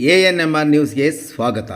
ఏఎన్ఎంఆర్ న్యూస్కే స్వాగత.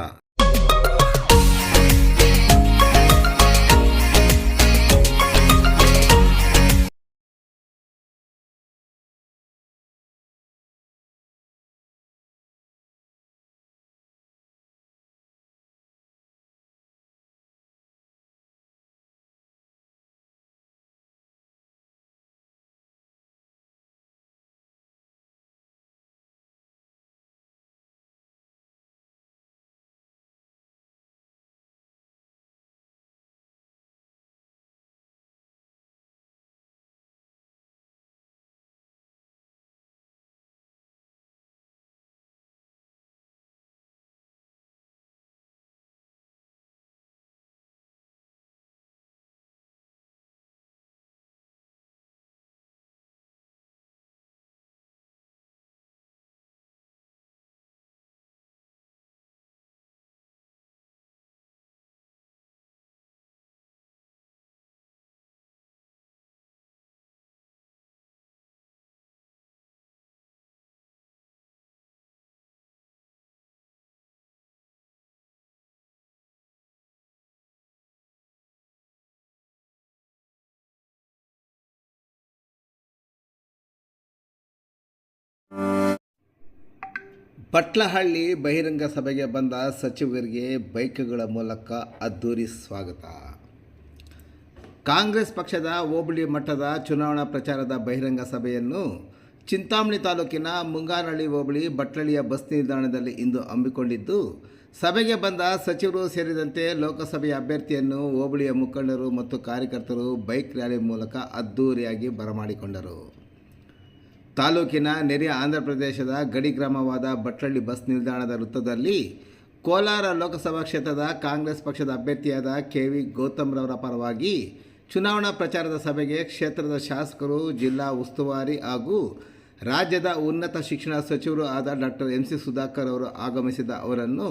ಪಟ್ಲಹಳ್ಳಿ ಬಹಿರಂಗ ಸಭೆಗೆ ಬಂದ ಸಚಿವರಿಗೆ ಬೈಕ್ಗಳ ಮೂಲಕ ಅದ್ದೂರಿ ಸ್ವಾಗತ. ಕಾಂಗ್ರೆಸ್ ಪಕ್ಷದ ಹೋಬಳಿ ಮಟ್ಟದ ಚುನಾವಣಾ ಪ್ರಚಾರದ ಬಹಿರಂಗ ಸಭೆಯನ್ನು ಚಿಂತಾಮಣಿ ತಾಲೂಕಿನ ಮುಂಗಾನಹಳ್ಳಿ ಹೋಬಳಿ ಬಟ್ಲಳ್ಳಿಯ ಬಸ್ ನಿಲ್ದಾಣದಲ್ಲಿ ಇಂದು ಹಮ್ಮಿಕೊಂಡಿದ್ದು, ಸಭೆಗೆ ಬಂದ ಸಚಿವರು ಸೇರಿದಂತೆ ಲೋಕಸಭೆಯ ಅಭ್ಯರ್ಥಿಯನ್ನು ಹೋಬಳಿಯ ಮುಖಂಡರು ಮತ್ತು ಕಾರ್ಯಕರ್ತರು ಬೈಕ್ ರ್ಯಾಲಿ ಮೂಲಕ ಅದ್ದೂರಿಯಾಗಿ ಬರಮಾಡಿಕೊಂಡರು. ತಾಲೂಕಿನ ನೆರೆಯ ಆಂಧ್ರಪ್ರದೇಶದ ಗಡಿ ಗ್ರಾಮವಾದ ಬಟ್ಲಳ್ಳಿ ಬಸ್ ನಿಲ್ದಾಣದ ವೃತ್ತದಲ್ಲಿ ಕೋಲಾರ ಲೋಕಸಭಾ ಕ್ಷೇತ್ರದ ಕಾಂಗ್ರೆಸ್ ಪಕ್ಷದ ಅಭ್ಯರ್ಥಿಯಾದ ಕೆ ವಿ ಗೌತಮ್ರವರ ಪರವಾಗಿ ಚುನಾವಣಾ ಪ್ರಚಾರದ ಸಭೆಗೆ ಕ್ಷೇತ್ರದ ಶಾಸಕರು, ಜಿಲ್ಲಾ ಉಸ್ತುವಾರಿ ಹಾಗೂ ರಾಜ್ಯದ ಉನ್ನತ ಶಿಕ್ಷಣ ಸಚಿವರು ಆದ ಡಾಕ್ಟರ್ ಎಂ ಸಿ ಸುಧಾಕರ್ ಅವರು ಆಗಮಿಸಿದ ಅವರನ್ನು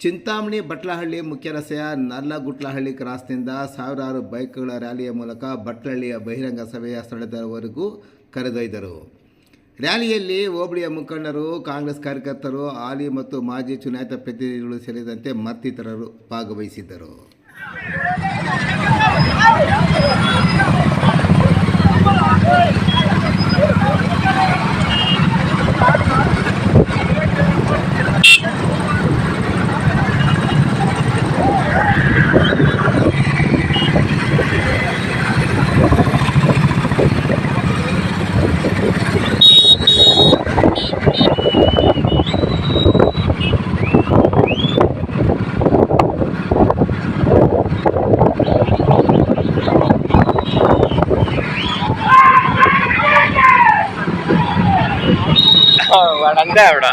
ಚಿಂತಾಮಣಿ ಬಟ್ಲಹಳ್ಳಿ ಮುಖ್ಯ ರಸ್ತೆಯ ನಲ್ಲಗುಟ್ಲಹಳ್ಳಿ ಕ್ರಾಸ್ನಿಂದ ಸಾವಿರಾರು ಬೈಕ್ಗಳ ರ್ಯಾಲಿಯ ಮೂಲಕ ಬಟ್ಲಹಳ್ಳಿಯ ಬಹಿರಂಗ ಸಭೆಯ ಸ್ಥಳದವರೆಗೂ ಕರೆದೊಯ್ದರು. ರ್ಯಾಲಿಯಲ್ಲಿ ಹೋಬಳಿಯ ಮುಖಂಡರು ಕಾಂಗ್ರೆಸ್ ಕಾರ್ಯಕರ್ತರು ಹಾಲಿ ಮತ್ತು ಮಾಜಿ ಚುನಾಯಿತ ಪ್ರತಿನಿಧಿಗಳು ಸೇರಿದಂತೆ ಮತ್ತಿತರರು ಭಾಗವಹಿಸಿದ್ದರು. വടണ്ട അവിടെ.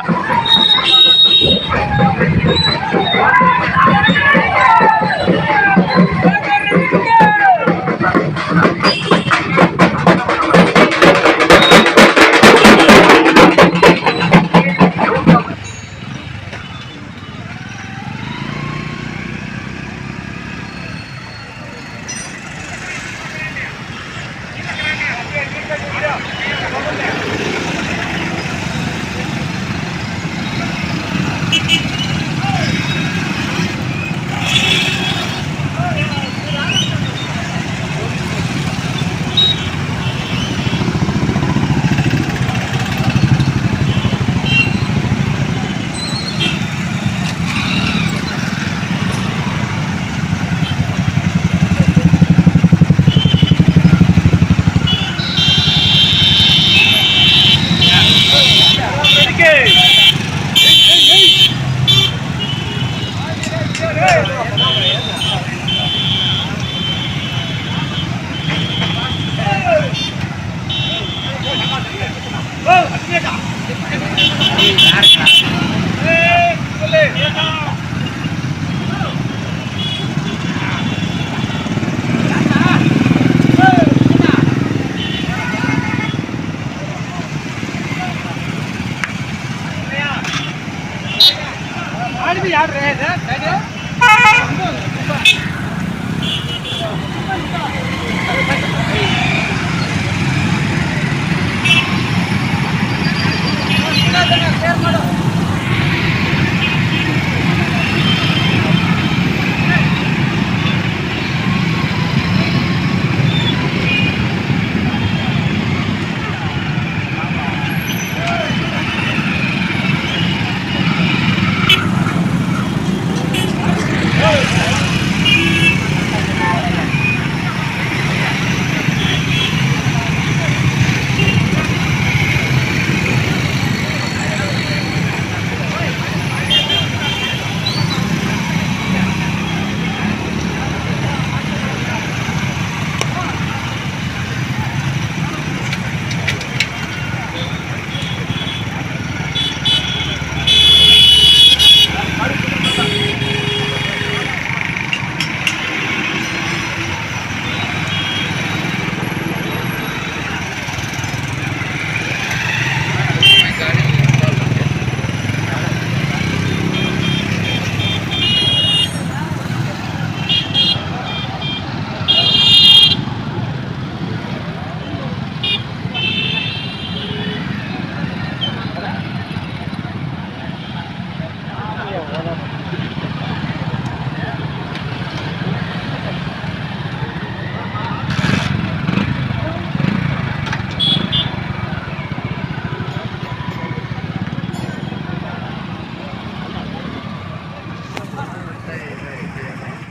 आप रहे थे